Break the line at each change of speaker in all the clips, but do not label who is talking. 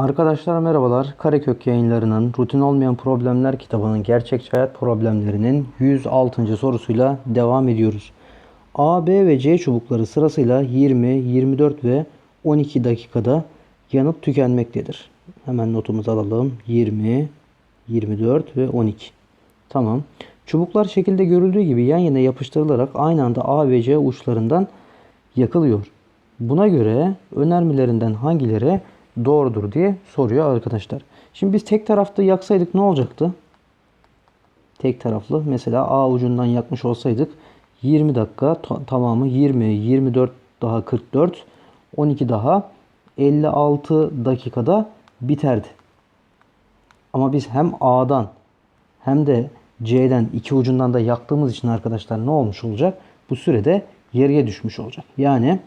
Arkadaşlar merhabalar. Karekök yayınlarının Rutin Olmayan Problemler kitabının gerçekçi hayat problemlerinin 106. sorusuyla devam ediyoruz. A, B ve C çubukları sırasıyla 20, 24 ve 12 dakikada yanıp tükenmektedir. Hemen notumuzu alalım. 20, 24 ve 12. Tamam. Çubuklar şekilde görüldüğü gibi yan yana yapıştırılarak aynı anda A ve C uçlarından yakılıyor. Buna göre önermelerinden hangileri doğrudur diye soruyor arkadaşlar. Şimdi biz tek tarafta yaksaydık ne olacaktı? Tek taraflı. Mesela A ucundan yakmış olsaydık 20 dakika ta- tamamı 20, 24 daha 44, 12 daha 56 dakikada biterdi. Ama biz hem A'dan hem de C'den iki ucundan da yaktığımız için arkadaşlar ne olmuş olacak? Bu sürede yarıya düşmüş olacak. Yani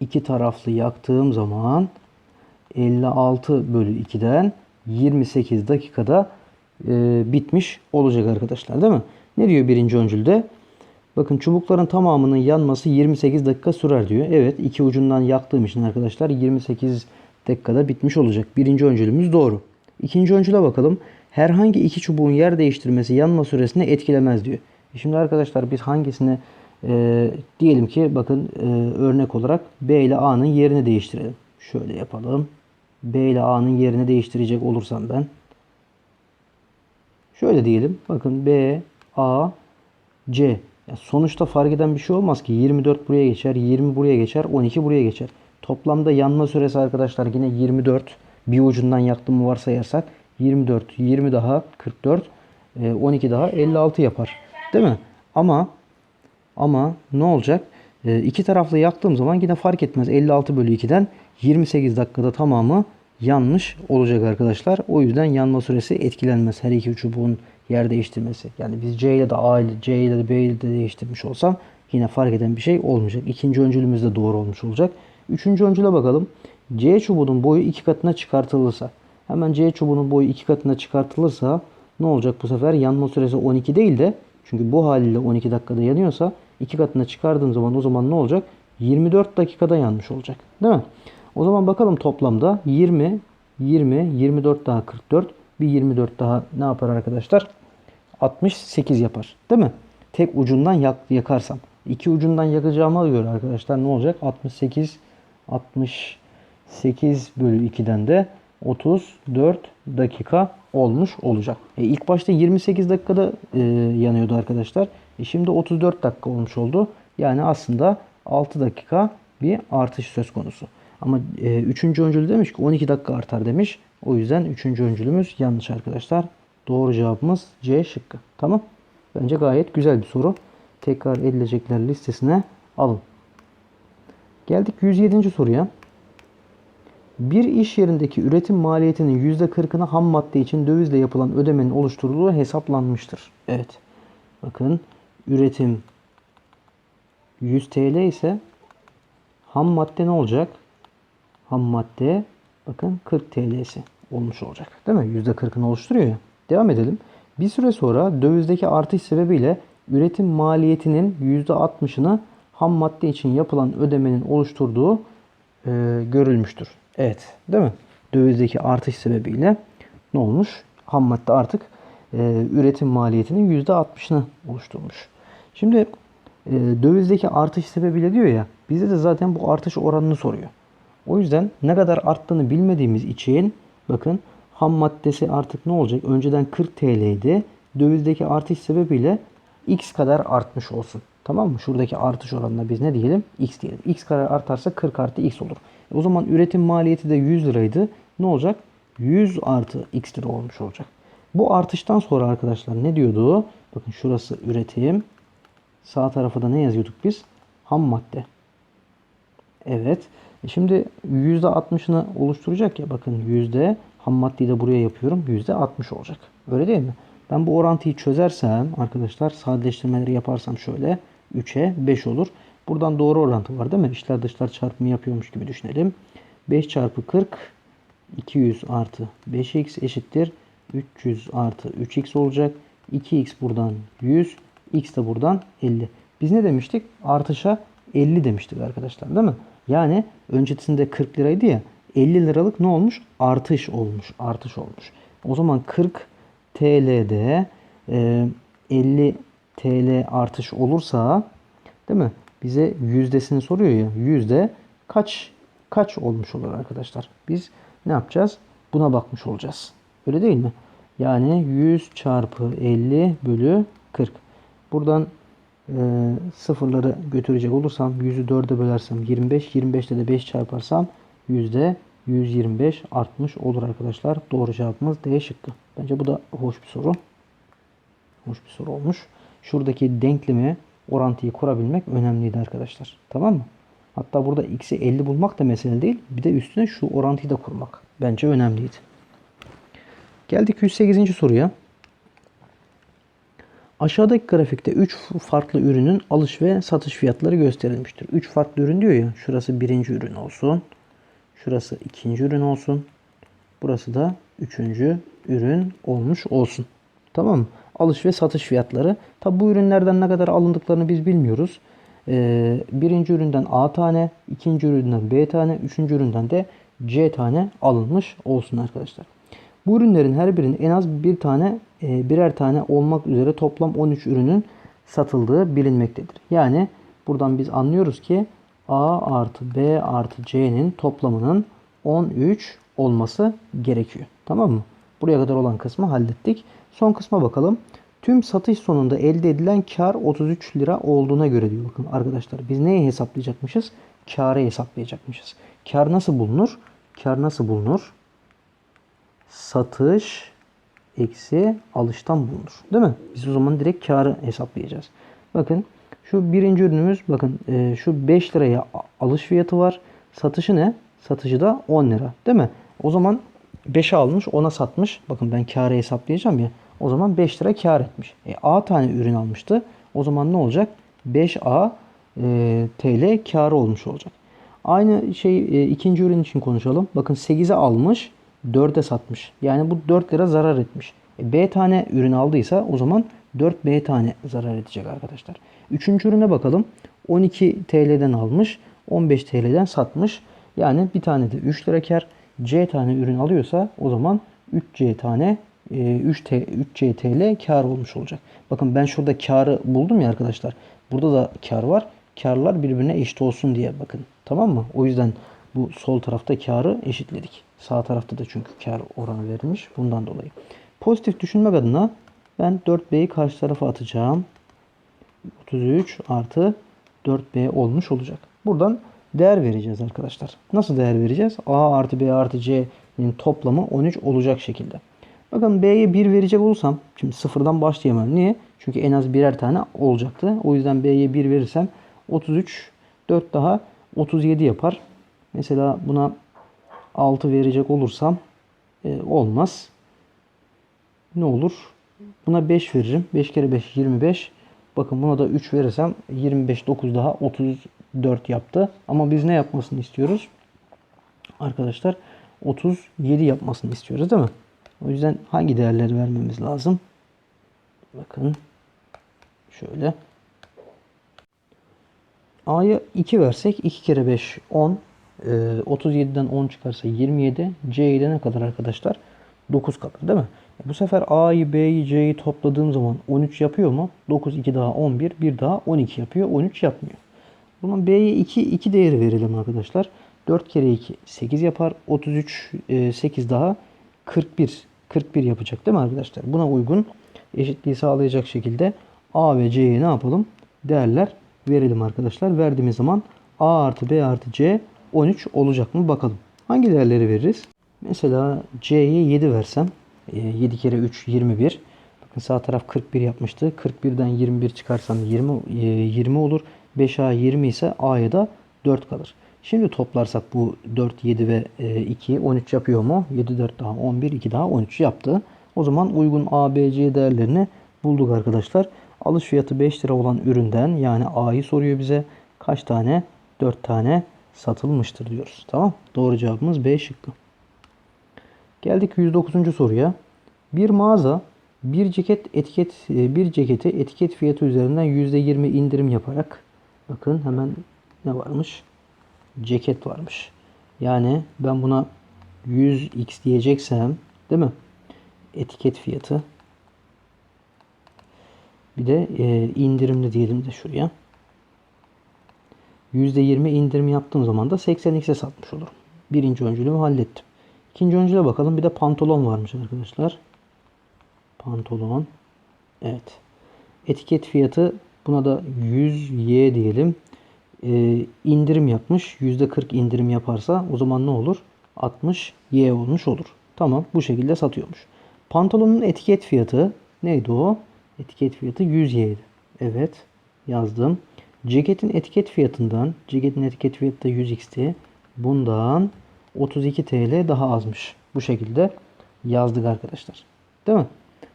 iki taraflı yaktığım zaman 56 bölü 2'den 28 dakikada e, bitmiş olacak arkadaşlar değil mi? Ne diyor birinci öncülde? Bakın çubukların tamamının yanması 28 dakika sürer diyor. Evet iki ucundan yaktığım için arkadaşlar 28 dakikada bitmiş olacak. Birinci öncülümüz doğru. İkinci öncüle bakalım. Herhangi iki çubuğun yer değiştirmesi yanma süresini etkilemez diyor. E Şimdi arkadaşlar biz hangisini e, diyelim ki bakın e, örnek olarak B ile A'nın yerini değiştirelim. Şöyle yapalım. B ile A'nın yerini değiştirecek olursam ben. Şöyle diyelim. Bakın B, A, C. Ya sonuçta fark eden bir şey olmaz ki. 24 buraya geçer, 20 buraya geçer, 12 buraya geçer. Toplamda yanma süresi arkadaşlar yine 24. Bir ucundan yaktığımı varsayarsak 24, 20 daha 44, e, 12 daha 56 yapar. Değil mi? Ama ama ne olacak? E, iki taraflı yaktığım zaman yine fark etmez. 56 bölü 2'den 28 dakikada tamamı yanmış olacak arkadaşlar. O yüzden yanma süresi etkilenmez. Her iki çubuğun yer değiştirmesi. Yani biz C ile de A ile C ile de B ile de değiştirmiş olsam yine fark eden bir şey olmayacak. İkinci öncülümüz de doğru olmuş olacak. Üçüncü öncüle bakalım. C çubuğunun boyu iki katına çıkartılırsa. Hemen C çubuğunun boyu iki katına çıkartılırsa ne olacak bu sefer? Yanma süresi 12 değil de çünkü bu haliyle 12 dakikada yanıyorsa iki katına çıkardığım zaman o zaman ne olacak? 24 dakikada yanmış olacak. Değil mi? O zaman bakalım toplamda 20, 20, 24 daha 44, bir 24 daha ne yapar arkadaşlar? 68 yapar. Değil mi? Tek ucundan yak, yakarsam. İki ucundan yakacağıma göre arkadaşlar ne olacak? 68, 68 bölü 2'den de 34 dakika olmuş olacak. E ilk başta 28 dakikada e, yanıyordu arkadaşlar. E şimdi 34 dakika olmuş oldu. Yani aslında 6 dakika bir artış söz konusu. Ama e, üçüncü öncülü demiş ki 12 dakika artar demiş. O yüzden üçüncü öncülümüz yanlış arkadaşlar. Doğru cevabımız C şıkkı. Tamam. Bence gayet güzel bir soru. Tekrar edilecekler listesine alın. Geldik 107. soruya. Bir iş yerindeki üretim maliyetinin %40'ını ham madde için dövizle yapılan ödemenin oluşturulduğu hesaplanmıştır. Evet. Bakın üretim 100 TL ise ham madde ne olacak? Ham madde bakın 40 TL'si olmuş olacak. Değil mi? %40'ını oluşturuyor ya. Devam edelim. Bir süre sonra dövizdeki artış sebebiyle üretim maliyetinin %60'ını ham madde için yapılan ödemenin oluşturduğu e, görülmüştür. Evet. Değil mi? Dövizdeki artış sebebiyle ne olmuş? Ham madde artık e, üretim maliyetinin %60'ını oluşturmuş. Şimdi e, dövizdeki artış sebebiyle diyor ya bize de zaten bu artış oranını soruyor. O yüzden ne kadar arttığını bilmediğimiz için bakın ham maddesi artık ne olacak? Önceden 40 TL idi. Dövizdeki artış sebebiyle x kadar artmış olsun. Tamam mı? Şuradaki artış oranına biz ne diyelim? x diyelim. x kadar artarsa 40 artı x olur. E o zaman üretim maliyeti de 100 liraydı. Ne olacak? 100 artı x lira olmuş olacak. Bu artıştan sonra arkadaşlar ne diyordu? Bakın şurası üretim. Sağ tarafa da ne yazıyorduk biz? Ham madde. Evet. E şimdi %60'ını oluşturacak ya bakın yüzde ham maddeyi de buraya yapıyorum. %60 olacak. Öyle değil mi? Ben bu orantıyı çözersem arkadaşlar sadeleştirmeleri yaparsam şöyle 3'e 5 olur. Buradan doğru orantı var değil mi? İşler dışlar çarpımı yapıyormuş gibi düşünelim. 5 çarpı 40 200 artı 5x eşittir. 300 artı 3x olacak. 2x buradan 100. X de buradan 50. Biz ne demiştik? Artışa 50 demiştik arkadaşlar değil mi? Yani öncesinde 40 liraydı ya 50 liralık ne olmuş? Artış olmuş. Artış olmuş. O zaman 40 TL'de e, 50 TL artış olursa değil mi? Bize yüzdesini soruyor ya. Yüzde kaç kaç olmuş olur arkadaşlar? Biz ne yapacağız? Buna bakmış olacağız. Öyle değil mi? Yani 100 çarpı 50 bölü 40. Buradan e, sıfırları götürecek olursam 100'ü 4'e bölersem 25. 25'te de 5 çarparsam yüzde 125 artmış olur arkadaşlar. Doğru cevabımız D şıkkı. Bence bu da hoş bir soru. Hoş bir soru olmuş. Şuradaki denklemi orantıyı kurabilmek önemliydi arkadaşlar. Tamam mı? Hatta burada x'i 50 bulmak da mesele değil. Bir de üstüne şu orantıyı da kurmak. Bence önemliydi. Geldik 108. soruya. Aşağıdaki grafikte 3 farklı ürünün alış ve satış fiyatları gösterilmiştir. 3 farklı ürün diyor ya. Şurası birinci ürün olsun. Şurası ikinci ürün olsun. Burası da üçüncü ürün olmuş olsun. Tamam mı? Alış ve satış fiyatları. Tabi bu ürünlerden ne kadar alındıklarını biz bilmiyoruz. Ee, birinci üründen A tane, ikinci üründen B tane, üçüncü üründen de C tane alınmış olsun arkadaşlar. Bu ürünlerin her birinin en az bir tane, e, birer tane olmak üzere toplam 13 ürünün satıldığı bilinmektedir. Yani buradan biz anlıyoruz ki A artı B artı C'nin toplamının 13 olması gerekiyor. Tamam mı? Buraya kadar olan kısmı hallettik. Son kısma bakalım. Tüm satış sonunda elde edilen kar 33 lira olduğuna göre diyor. Bakın arkadaşlar biz neyi hesaplayacakmışız? Karı hesaplayacakmışız. Kar nasıl bulunur? Kar nasıl bulunur? Satış eksi alıştan bulunur. Değil mi? Biz o zaman direkt karı hesaplayacağız. Bakın şu birinci ürünümüz bakın e, şu 5 liraya alış fiyatı var. Satışı ne? Satışı da 10 lira. Değil mi? O zaman 5'e almış 10'a satmış. Bakın ben karı hesaplayacağım ya. O zaman 5 lira kar etmiş. E, A tane ürün almıştı. O zaman ne olacak? 5A e, TL karı olmuş olacak. Aynı şey e, ikinci ürün için konuşalım. Bakın 8'e almış 4'e satmış. Yani bu 4 lira zarar etmiş. E, B tane ürün aldıysa o zaman 4 B tane zarar edecek arkadaşlar. Üçüncü ürüne bakalım. 12 TL'den almış. 15 TL'den satmış. Yani bir tane de 3 lira kar. C tane ürün alıyorsa o zaman 3C tane 3 T 3C TL kar olmuş olacak. Bakın ben şurada karı buldum ya arkadaşlar. Burada da kar var. Karlar birbirine eşit olsun diye bakın. Tamam mı? O yüzden bu sol tarafta karı eşitledik. Sağ tarafta da çünkü kar oranı verilmiş. Bundan dolayı. Pozitif düşünmek adına ben 4B'yi karşı tarafa atacağım. 33 artı 4B olmuş olacak. Buradan değer vereceğiz arkadaşlar. Nasıl değer vereceğiz? A artı B artı C'nin toplamı 13 olacak şekilde. Bakın B'ye 1 verecek olursam şimdi sıfırdan başlayamam. Niye? Çünkü en az birer tane olacaktı. O yüzden B'ye 1 verirsem 33 4 daha 37 yapar. Mesela buna 6 verecek olursam e, olmaz. Ne olur? Buna 5 veririm. 5 kere 5 25. Bakın buna da 3 verirsem 25 9 daha 34 yaptı. Ama biz ne yapmasını istiyoruz? Arkadaşlar 37 yapmasını istiyoruz değil mi? O yüzden hangi değerleri vermemiz lazım? Bakın şöyle. A'ya 2 versek 2 kere 5 10. Ee, 37'den 10 çıkarsa 27. C'ye de ne kadar arkadaşlar? 9 kalır değil mi? E bu sefer A'yı, B'yi, C'yi topladığım zaman 13 yapıyor mu? 9, 2 daha 11, 1 daha 12 yapıyor. 13 yapmıyor. Zaman B'ye 2, 2 değeri verelim arkadaşlar. 4 kere 2 8 yapar. 33, 8 daha 41. 41 yapacak değil mi arkadaşlar? Buna uygun eşitliği sağlayacak şekilde A ve C'ye ne yapalım? Değerler verelim arkadaşlar. Verdiğimiz zaman A artı B artı C 13 olacak mı bakalım. Hangi değerleri veririz? Mesela C'ye 7 versem 7 kere 3 21. Bakın sağ taraf 41 yapmıştı. 41'den 21 çıkarsam 20 20 olur. 5A 20 ise A'ya da 4 kalır. Şimdi toplarsak bu 4, 7 ve 2 13 yapıyor mu? 7, 4 daha 11, 2 daha 13 yaptı. O zaman uygun A, B, C değerlerini bulduk arkadaşlar. Alış fiyatı 5 lira olan üründen yani A'yı soruyor bize. Kaç tane? 4 tane satılmıştır diyoruz. Tamam. Doğru cevabımız B şıkkı. Geldik 109. soruya. Bir mağaza bir ceket etiket bir ceketi etiket fiyatı üzerinden %20 indirim yaparak bakın hemen ne varmış? Ceket varmış. Yani ben buna 100x diyeceksem değil mi? Etiket fiyatı. Bir de e, indirimli diyelim de şuraya. %20 indirim yaptığım zaman da 80x'e satmış olurum. Birinci öncülümü hallettim. İkinci öncüle bakalım. Bir de pantolon varmış arkadaşlar. Pantolon. Evet. Etiket fiyatı buna da 100y diyelim. Ee, indirim yapmış. %40 indirim yaparsa o zaman ne olur? 60y olmuş olur. Tamam bu şekilde satıyormuş. Pantolonun etiket fiyatı neydi o? Etiket fiyatı 100y'ydi. Evet yazdım. Ceketin etiket fiyatından, ceketin etiket fiyatı da 100x'ti. Bundan 32 TL daha azmış. Bu şekilde yazdık arkadaşlar. Değil mi?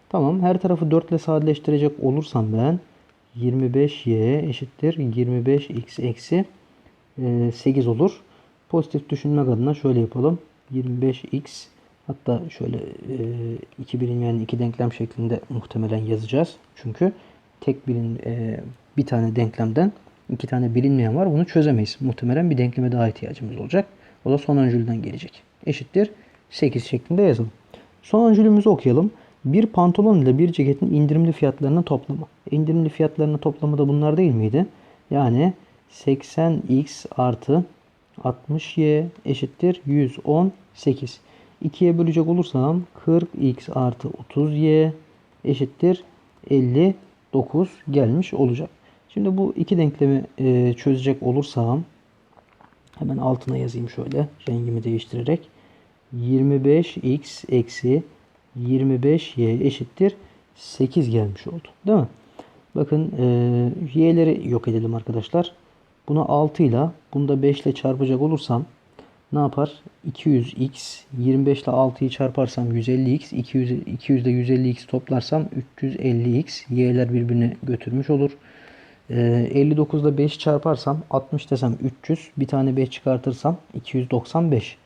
Tamam. Her tarafı 4 ile sadeleştirecek olursam ben 25y eşittir 25x eksi e, 8 olur. Pozitif düşünmek adına şöyle yapalım. 25x hatta şöyle e, iki bilinmeyen iki denklem şeklinde muhtemelen yazacağız. Çünkü tek birin e, bir tane denklemden iki tane bilinmeyen var. Bunu çözemeyiz. Muhtemelen bir denkleme daha ihtiyacımız olacak. O da son öncülden gelecek. Eşittir 8 şeklinde yazalım. Son öncülümüzü okuyalım. Bir pantolon ile bir ceketin indirimli fiyatlarının toplamı. İndirimli fiyatlarının toplamı da bunlar değil miydi? Yani 80x artı 60y eşittir 118. 2'ye bölecek olursam 40x artı 30y eşittir 59 gelmiş olacak. Şimdi bu iki denklemi e, çözecek olursam hemen altına yazayım şöyle rengimi değiştirerek 25x eksi 25y eşittir 8 gelmiş oldu. Değil mi? Bakın e, y'leri yok edelim arkadaşlar. Bunu 6 ile bunu da 5 ile çarpacak olursam ne yapar? 200x 25 ile 6'yı çarparsam 150x 200, 200 ile 150x toplarsam 350x y'ler birbirine götürmüş olur. E, 59 ile 5 çarparsam 60 desem 300 bir tane 5 çıkartırsam 295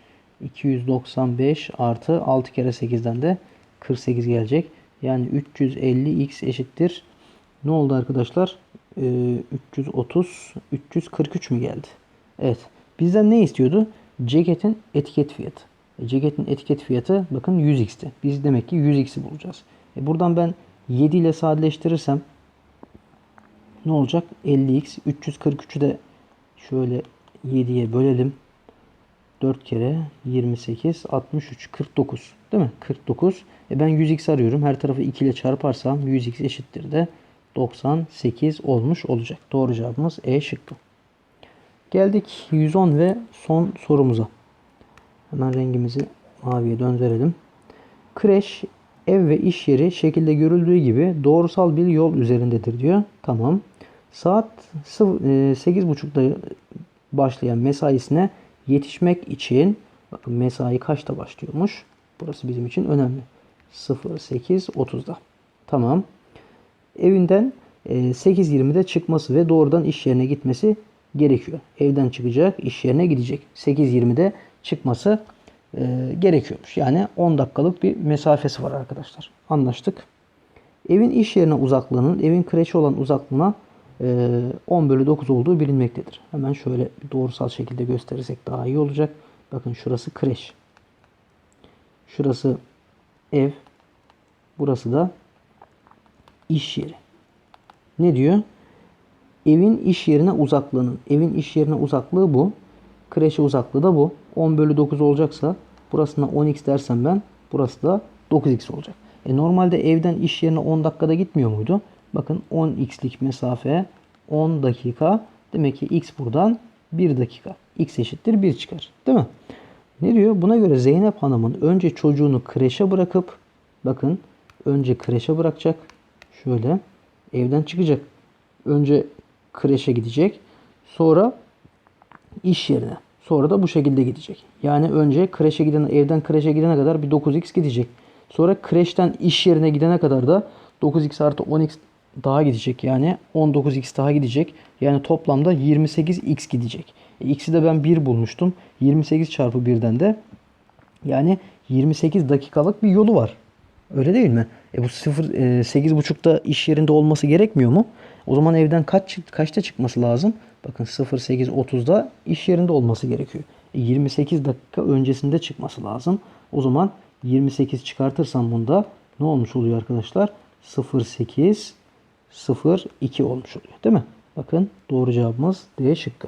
295 artı 6 kere 8'den de 48 gelecek. Yani 350x eşittir. Ne oldu arkadaşlar? Ee, 330, 343 mü geldi? Evet. Bizden ne istiyordu? Ceketin etiket fiyatı. E, ceketin etiket fiyatı bakın 100x'ti. Biz demek ki 100x'i bulacağız. E, buradan ben 7 ile sadeleştirirsem ne olacak? 50x. 343'ü de şöyle 7'ye bölelim. 4 kere 28, 63, 49. Değil mi? 49. E ben 100x arıyorum. Her tarafı 2 ile çarparsam 100x eşittir de 98 olmuş olacak. Doğru cevabımız E şıkkı. Geldik 110 ve son sorumuza. Hemen rengimizi maviye döndürelim. Kreş, ev ve iş yeri şekilde görüldüğü gibi doğrusal bir yol üzerindedir diyor. Tamam. Saat 8.30'da başlayan mesaisine yetişmek için bakın mesai kaçta başlıyormuş? Burası bizim için önemli. 08.30'da. Tamam. Evinden 8.20'de çıkması ve doğrudan iş yerine gitmesi gerekiyor. Evden çıkacak, iş yerine gidecek. 8.20'de çıkması e, gerekiyormuş. Yani 10 dakikalık bir mesafesi var arkadaşlar. Anlaştık. Evin iş yerine uzaklığının evin kreşi olan uzaklığına 10 bölü 9 olduğu bilinmektedir. Hemen şöyle doğrusal şekilde gösterirsek daha iyi olacak. Bakın şurası kreş. Şurası ev. Burası da iş yeri. Ne diyor? Evin iş yerine uzaklığının. Evin iş yerine uzaklığı bu. Kreşe uzaklığı da bu. 10 bölü 9 olacaksa burasına 10x dersem ben burası da 9x olacak. E normalde evden iş yerine 10 dakikada gitmiyor muydu? Bakın 10x'lik mesafe 10 dakika. Demek ki x buradan 1 dakika. x eşittir 1 çıkar. Değil mi? Ne diyor? Buna göre Zeynep Hanım'ın önce çocuğunu kreşe bırakıp bakın önce kreşe bırakacak. Şöyle evden çıkacak. Önce kreşe gidecek. Sonra iş yerine. Sonra da bu şekilde gidecek. Yani önce kreşe giden evden kreşe gidene kadar bir 9x gidecek. Sonra kreşten iş yerine gidene kadar da 9x artı 10x daha gidecek. Yani 19x daha gidecek. Yani toplamda 28x gidecek. E, x'i de ben 1 bulmuştum. 28 çarpı 1'den de yani 28 dakikalık bir yolu var. Öyle değil mi? E bu 0 e, 8.30'da iş yerinde olması gerekmiyor mu? O zaman evden kaç kaçta çıkması lazım? Bakın 08.30'da iş yerinde olması gerekiyor. 28 dakika öncesinde çıkması lazım. O zaman 28 çıkartırsam bunda ne olmuş oluyor arkadaşlar? 08 02 olmuş oluyor değil mi? Bakın doğru cevabımız D şıkkı.